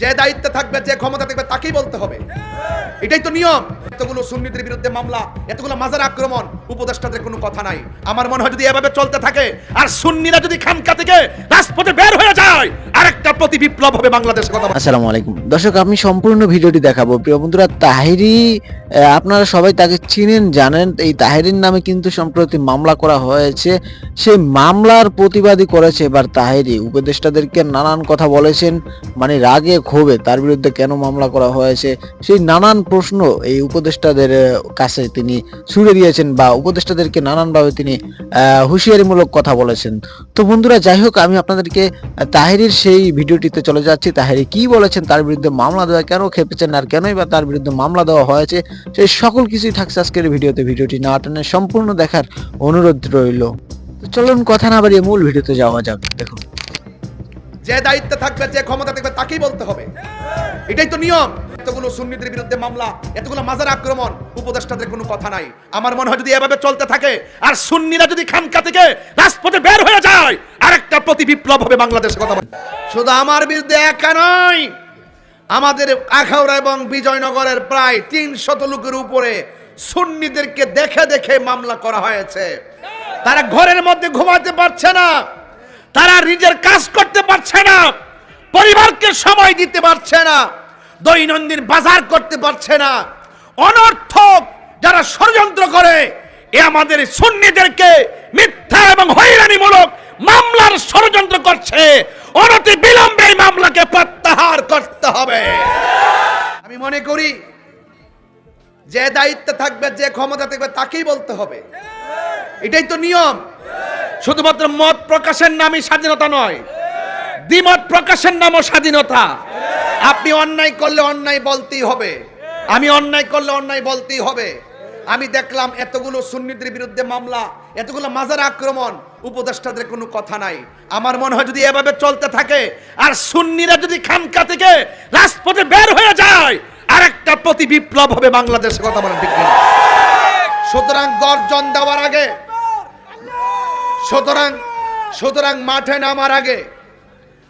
যে দায়িত্বে থাকবে, যে ক্ষমতা থাকবে, তাকেই বলতে হবে। এটাই তো নিয়ম। এতগুলো সুন্নিদের বিরুদ্ধে মামলা, এতগুলো মাজার আক্রমণ, উপদেষ্টাদের কোনো কথা নাই। আমার মনে হয় যদি এভাবে চলতে থাকে, আর সুন্নিরা যদি খানকা থেকে রাজপথে বের হয়ে যায়, আরেকটা প্রতি বিপ্লব হবে বাংলাদেশে কথা। আসসালামু আলাইকুম। দর্শক, আমি সম্পূর্ণ ভিডিওটি দেখাবো। প্রিয় বন্ধুরা, তাহিরি আপনারা সবাই তাকে চিনেন, জানেন। এই তাহিরির নামে কিন্তু সম্প্রতি মামলা করা হয়েছে। সেই মামলার প্রতিবাদী করেছে। এবার তাহিরি উপদেষ্টাদেরকে নানান কথা বলেছেন মানে রাগে ক্ষোভে তার বিরুদ্ধে কেন মামলা করা হয়েছে? সেই নানান প্রশ্ন এই উপদেষ্টাদের কাছে তিনি ছুড়ে দিয়েছেন বা উপদেষ্টাদেরকে নানানভাবে তিনি হুঁশিয়ারিমূলক কথা বলেছেন। তো বন্ধুরা, যাই হোক, আমি আপনাদেরকে তাহেরির সেই ভিডিওটিতে চলে যাচ্ছি। তাহেরি কি বলেছেন, তার বিরুদ্ধে মামলা দেওয়া, কেন খেপেছেন আর কেনই বা তার বিরুদ্ধে মামলা দেওয়া হয়েছে, সেই সকল কিছুই থাকছে আজকের ভিডিওতে। ভিডিওটি না টেনে সম্পূর্ণ দেখার অনুরোধ রইল। চলুন, কথা না বাড়িয়ে মূল ভিডিওতে যাওয়া যাক। দেখুন। যে দায়িত্বে থাকবে, যে ক্ষমতা থাকবে, তাকেই বলতে হবে। এটাই তো নিয়ম। এতগুলো সুন্নিদের বিরুদ্ধে মামলা, এতগুলো মাজার আক্রমণ, উপদেষ্টাদের কোনো কথা নাই। আমার মনে হয় যদি এভাবে চলতে থাকে, আর সুন্নিরা যদি খানকা থেকে রাজপথে বের হয়ে যায়, আরেকটা প্রতি বিপ্লব হবে বাংলাদেশে কথা। শুধু আমার বিরুদ্ধে একা নয়, আমাদের আখাউড়া এবং বিজয়নগরের প্রায় তিন শত লোকের উপরে সুন্নিদেরকে দেখে দেখে মামলা করা হয়েছে। তারা ঘরের মধ্যে ঘুমাতে পারছে না। তারা নিজের কাজ করতে পারছে না, পরিবারকে সময় দিতে পারছে না, দৈনন্দিন বাজার করতে পারছে না। অনর্থক যারা ষড়যন্ত্র করে, এ আমাদের সুন্নিদেরকে মিথ্যা এবং হয়রানিমূলক মামলার ষড়যন্ত্র করছে। অনতি বিলম্বে মামলাকে প্রত্যাহার করতে হবে। আমি মনে করি, যে দায়িত্বে থাকবে, যে ক্ষমতা থাকবে, তাকেই বলতে হবে। এটাই তো নিয়ম। শুধুমাত্র মত প্রকাশের নামই স্বাধীনতা নয়। দ্বিমত প্রকাশের নামও স্বাধীনতা। আপনি অন্যায় করলে অন্যায় বলতেই হবে। আমি অন্যায় করলে অন্যায় বলতেই হবে। আমি দেখলাম এতগুলো সুন্নিদের বিরুদ্ধে মামলা, এতগুলো মাজার আক্রমণ, উপদেষ্টাদের কোনো কথা নাই। আমার মনে হয় যদি এভাবে চলতে থাকে, আর সুন্নিরা যদি খানকা থেকে রাজপথে বের হয়ে যায়, আরেকটা প্রতি বিপ্লব হবে বাংলাদেশে কথা বলেন সুতরাং গর্জন দেওয়ার আগে সুতরাং সুতরাং মাঠে নামার আগে,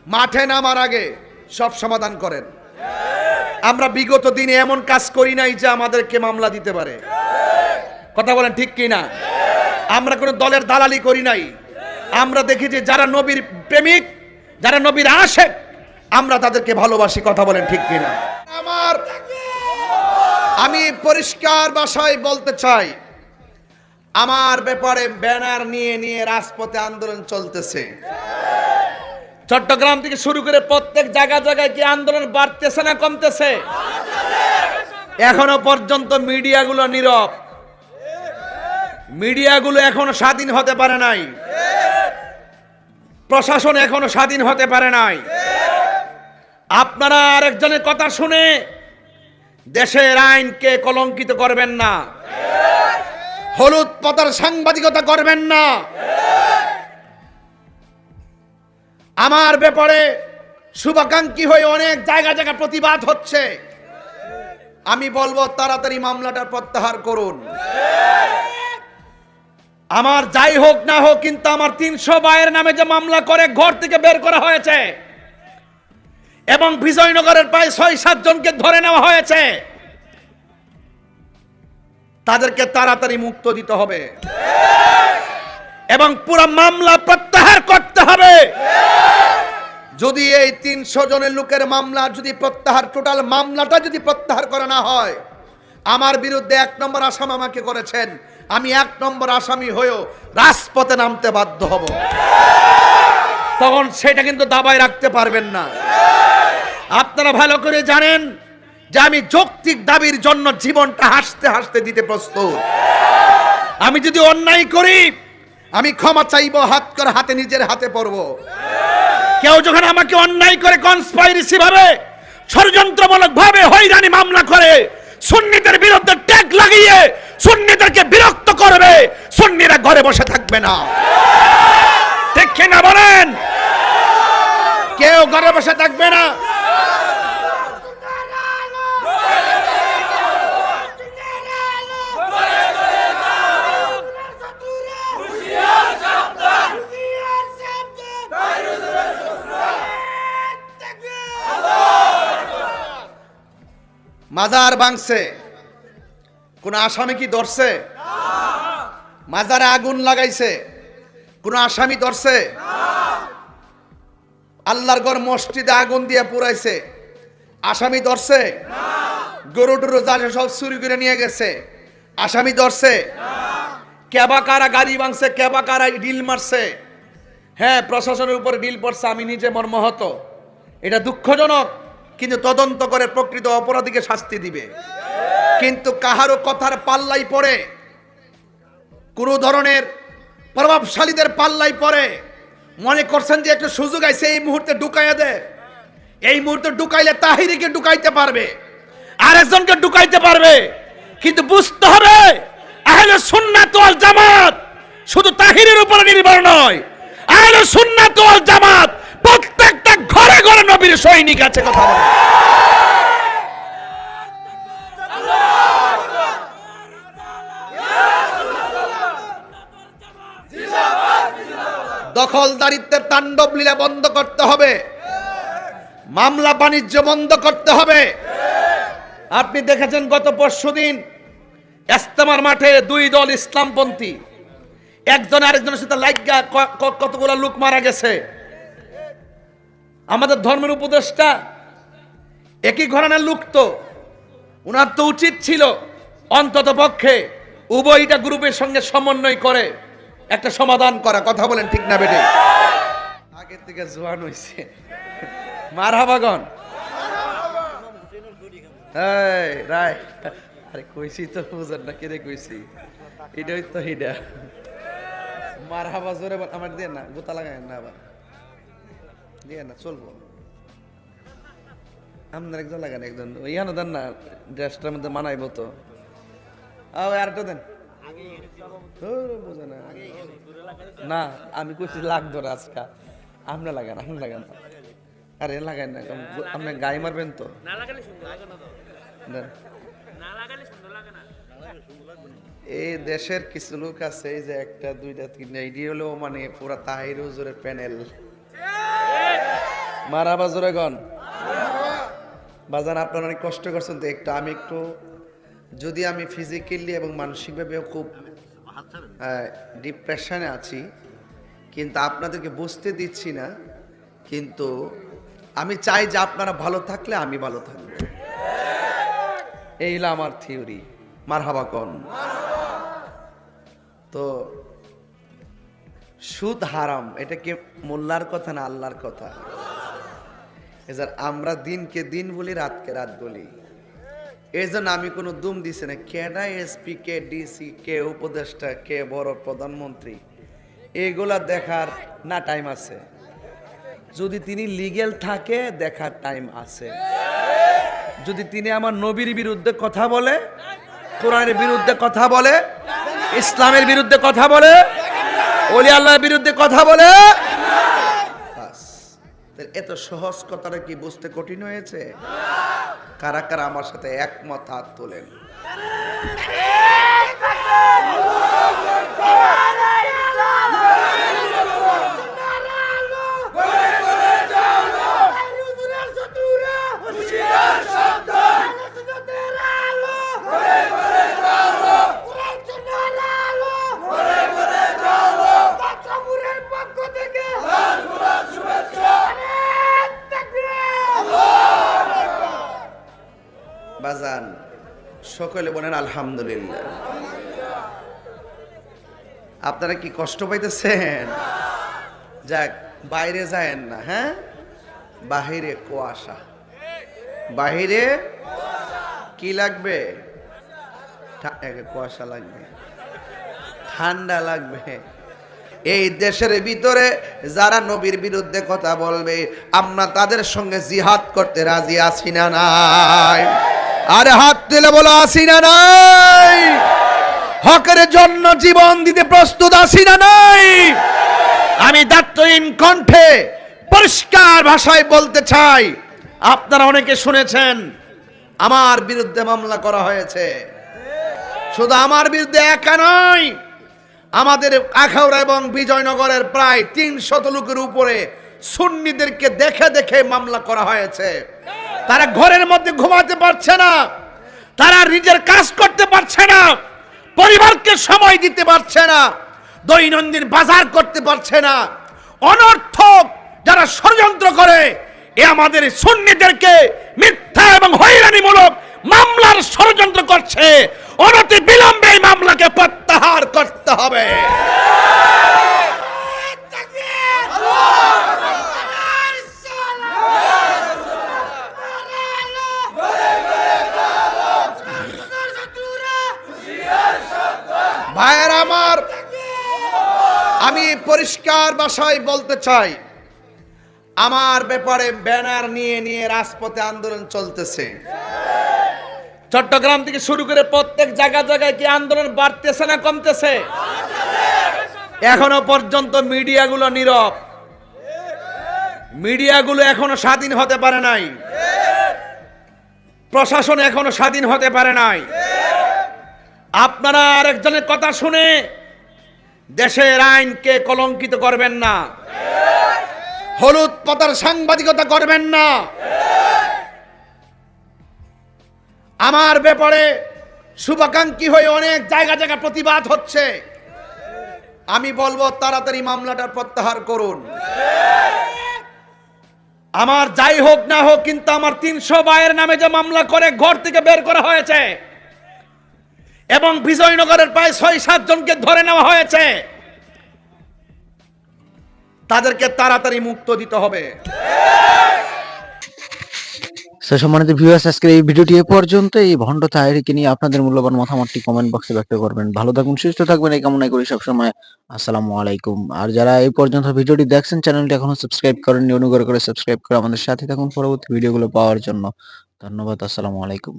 মাঠে নামার আগে সব সমাধান করেন। আমরা বিগত দিনে এমন কাজ করি নাই যে আমাদেরকে মামলা দিতে পারে। কথা বলেন ঠিক কি না আমরা কোনো দলের দালালি করি নাই। আমরা দেখি যে যারা নবীর প্রেমিক, যারা নবীর আশেক, আমরা তাদেরকে ভালোবাসি। কথা বলেন ঠিক কি না আমার, আমি পরিষ্কার ভাষায় বলতে চাই আমার ব্যাপারে ব্যানার নিয়ে নিয়ে রাজপথে আন্দোলন চলতেছে। চট্টগ্রাম থেকে শুরু করে প্রত্যেক জায়গা জায়গায় কি আন্দোলন বাড়তেছে না কমতেছে? এখনও পর্যন্ত মিডিয়াগুলো নীরব। মিডিয়াগুলো এখনও স্বাধীন হতে পারে নাই। প্রশাসন এখনও স্বাধীন হতে পারে নাই। আপনারা আরেকজনের কথা শুনে দেশের আইনকে কলঙ্কিত করবেন না। হলুদ পাতার সাংবাদিকতা করবেন না। আমার ব্যাপারে শুভাকাঙ্ক্ষী হয়ে অনেক জায়গা জায়গা প্রতিবাদ হচ্ছে। আমি বলব, তাড়াতাড়ি মামলাটা প্রত্যাহার করুন। আমার যাই হোক না হোক, কিন্তু আমার তিনশো বায়ের নামে যে মামলা করে, ঘর থেকে বের করা হয়েছে। এবং বিজয়নগরের প্রায় ছয় সাতজনকে ধরে নেওয়া হয়েছে। তাদেরকে তাড়াতাড়ি মুক্ত দিতে হবে। এবং পুরো মামলা প্রত্যাহার করতে হবে। যদি এই তিনশো জনের লোকের মামলা যদি প্রত্যাহার, টোটাল মামলাটা যদি প্রত্যাহার করা না হয়, আমার বিরুদ্ধে এক নম্বর আসাম আমাকে করেছেন। আমি এক নম্বর আসামি হয়েও রাজপথে নামতে বাধ্য হব। তখন সেটা কিন্তু দাবায় রাখতে পারবেন না। আপনারা ভালো করে জানেন যে আমি যৌক্তিক দাবির জন্য জীবনটা হাসতে হাসতে দিতে প্রস্তুত। আমি যদি অন্যায় করি, আমি ক্ষমা চাইব, হাত করে হাতে, নিজের হাতে পড়ব কেউ যখন আমাকে অন্যায় করে কনস্পাইরেসি ভাবে ষড়যন্ত্রমূলক ভাবে হয়রানি মামলা করে, সুন্নিদের বিরুদ্ধে ট্যাগ লাগিয়ে সুন্নিদেরকে বিরক্ত করবে, সুন্নিরা ঘরে বসে থাকবে না। ঠিক না বলেন? কেউ ঘরে বসে থাকবে না। মাজার ভাঙছে। কোন আসামি কি ধরছে? মাজারে আগুন লাগাইছে। কোন আসামি ধরছে? আল্লাহর ঘর মসজিদে আগুন দিয়ে পুরাইছে। আসামি ধরছে? গরু টরু যাচ্ছে সব চুরি করে নিয়ে গেছে। আসামি ধরছে? কেবা কারা গাড়ি ভাঙছে, কেবা কারা ডিল মারছে? হ্যাঁ প্রশাসনের উপরে ডিল পড়ছে, আমি নিজে মর্মহত। এটা দুঃখজনক। কিন্তু তদন্ত করে প্রকৃত অপরাধীকে শাস্তি দিবে। কিন্তু কাহারও কথার পাল্লাই পড়ে, কোনো ধরনের প্রভাবশালীদের পাল্লাই পড়ে, মনে করছেন যে একটা সুযোগ আছে এই মুহূর্তে ঢুকাইয়া দে। এই মুহূর্তে ঢুকাইলে তাহিরিকে ঢুকাইতে পারবে, আরেকজনকে ঢুকাইতে পারবে। কিন্তু বুঝতে হবে, আহলে সুন্নাত ওয়াল জামাত শুধু তাহিরের উপরে নির্ভর নয়, আহলে সুন্নাত ওয়াল জামাত প্রত্যেকটা ঘরে ঘরে নবীর সৈনিক আছে, কথা বলে। দখলদারিত্বের তাণ্ডব লীলা বন্ধ করতে হবে। মামলা বাণিজ্য বন্ধ করতে হবে। আপনি দেখেছেন গত পরশুদিন ইস্তেমার মাঠে দুই দল ইসলামপন্থী। একজন আরেকজনের সাথে লাইগা কতগুলো লোক মারা গেছে। আমাদের ধর্মের উপদেষ্টা একই ঘরানার লোক তো। উনার তো উচিত ছিল অন্তত পক্ষে উভয়টা গ্রুপের সঙ্গে সমন্বয় করে একটা সমাধান করা। কথা বলেন ঠিক না বেটে? আগের থেকে জোয়ান হইছে। মারহাবাগন এই, রায়। আরে তো না কইছি? এটাই তো এটা মারহাবা জোরে আমার দিয়ে না, গোতা লাগায় না আবার। দিয়ে না চলবো। আপনার একজন লাগান একজন। ইয়ানো দেন না ড্রেসটার মধ্যে মানাইবো তো। আও আরেকটা দেন। ধুর, না। না আমি কইছি না আজকা। আপনি লাগান আপনি লাগান। আরে লাগান না আপনি গায়ে মারবেন তো। এই দেশের কিছু লোক আছে এই যে একটা দুইটা তিনটা এটি হলো মানে পুরা তাহির হুজুরের প্যানেল। মারা বাজুরে গন। বাজান, আপনারা অনেক কষ্ট করছেন তো একটু, আমি একটু, যদি আমি ফিজিক্যালি এবং মানসিকভাবেও খুব ডিপ্রেশনে আছি, কিন্তু আপনাদেরকে বুঝতে দিচ্ছি না, কিন্তু আমি চাই যে আপনারা ভালো থাকলে আমি ভালো থাকব। এই আমার থিওরি মারহাবা কন তো, সুদ হারাম, এটা কি মোল্লার কথা না আল্লাহর কথা? এবার আমরা দিনকে দিন বলি, রাতকে রাত বলি। এই জন্য আমি কোনো দুম দিছি না। কেডা এসপি, কে ডিসি, কে উপদেষ্টা, কে বড় প্রধানমন্ত্রী, এগুলা দেখার না টাইম আছে। যদি তিনি লিগেল থাকে, দেখার টাইম আছে। যদি তিনি আমার নবীর বিরুদ্ধে কথা বলে, কোরআনের বিরুদ্ধে কথা বলে, ইসলামের বিরুদ্ধে কথা বলে ওলি আল্লাহর বিরুদ্ধে কথা বলে। তাহলে এত সহজ কথাটা কি বুঝতে কঠিন হয়েছে? কারা কারা আমার সাথে একমত হাত তোলেন? বাজান, সকলে বলেন আলহামদুলিল্লাহ। আপনারা কি কষ্ট পাইতেছেন? যাক, বাইরে যায়েন না হ্যাঁ? বাহিরে কুয়াশা। বাহিরে কি লাগবে? কুয়াশা লাগবে। ঠান্ডা লাগবে। এই দেশের ভিতরে যারা নবীর বিরুদ্ধে কথা বলবে, আমরা তাদের সঙ্গে জিহাদ করতে রাজি আছি না নাই। আরে হাত তুলে বলো, আসি না নাই? হকের জন্য জীবন দিতে প্রস্তুত আসি না নাই? আমি দাত্তহীন কণ্ঠে পরিষ্কার ভাষায় বলতে চাই। আপনারা অনেকে শুনেছেন, আমার বিরুদ্ধে মামলা করা হয়েছে। শুধু আমার বিরুদ্ধে একা নয়, আমাদের আখাউড়া এবং বিজয়নগরের প্রায় তিন শত লোকের উপরে সুন্নিদেরকে দেখে দেখে মামলা করা হয়েছে। তারা ঘরের মধ্যে ঘুমাতে পারছে না। তারা নিজের কাজ করতে পারছে না। পরিবারকে সময় দিতে পারছে না। দৈনন্দিন বাজার করতে পারছে না। অনর্থক যারা ষড়যন্ত্র করে, এ আমাদের সুন্নিদেরকে মিথ্যা এবং হয়রানিমূলক মামলার ষড়যন্ত্র করছে। অনতি বিলম্বে এই মামলাকে প্রত্যাহার করতে হবে। ভাইয়ের আমার, আমি পরিষ্কার ভাষায় বলতে চাই, আমার ব্যাপারে ব্যানার নিয়ে নিয়ে রাজপথে আন্দোলন চলতেছে। চট্টগ্রাম থেকে শুরু করে প্রত্যেক জায়গা জায়গায় কি আন্দোলন বাড়তেছে না কমতেছে? এখনও পর্যন্ত মিডিয়াগুলো নীরব। মিডিয়াগুলো এখনও স্বাধীন হতে পারে নাই। প্রশাসন এখনও স্বাধীন হতে পারে নাই। আপনারা আরেকজনের কথা শুনে দেশের আইনকে কলঙ্কিত করবেন না। হলুদ পাতার সাংবাদিকতা করবেন না। আমার ব্যাপারে শুভাকাঙ্ক্ষী হয়ে অনেক জায়গা জায়গা প্রতিবাদ হচ্ছে। আমি বলব, তাড়াতাড়ি মামলাটা প্রত্যাহার করুন। আমার যাই হোক না হোক, কিন্তু আমার তিনশো বায়ের নামে যে মামলা করে ঘর থেকে বের করা হয়েছে এবং বিজয়নগরের প্রায় ছয়, সাত জনকে ধরে নেওয়া হয়েছে। তাদেরকে তাড়াতাড়ি মুক্ত দিতে হবে। সম্মানিত ভিউয়ার্স আজকের এই ভিডিওটি এ পর্যন্ত এই ভণ্ড তাহেরিকে নিয়ে আপনাদের মূল্যবান মতামতটি কমেন্ট বক্সে ব্যক্ত করবেন। ভালো থাকুন, সুস্থ থাকবেন, এই কামনা করি সবসময়। আসসালামু আলাইকুম। আর যারা এই পর্যন্ত ভিডিওটি দেখছেন চ্যানেলটি এখনও সাবস্ক্রাইব করেননি, অনুগ্রহ করে সাবস্ক্রাইব করে আমাদের সাথে থাকুন পরবর্তী ভিডিওগুলো পাওয়ার জন্য। ধন্যবাদ, আসসালামু আলাইকুম।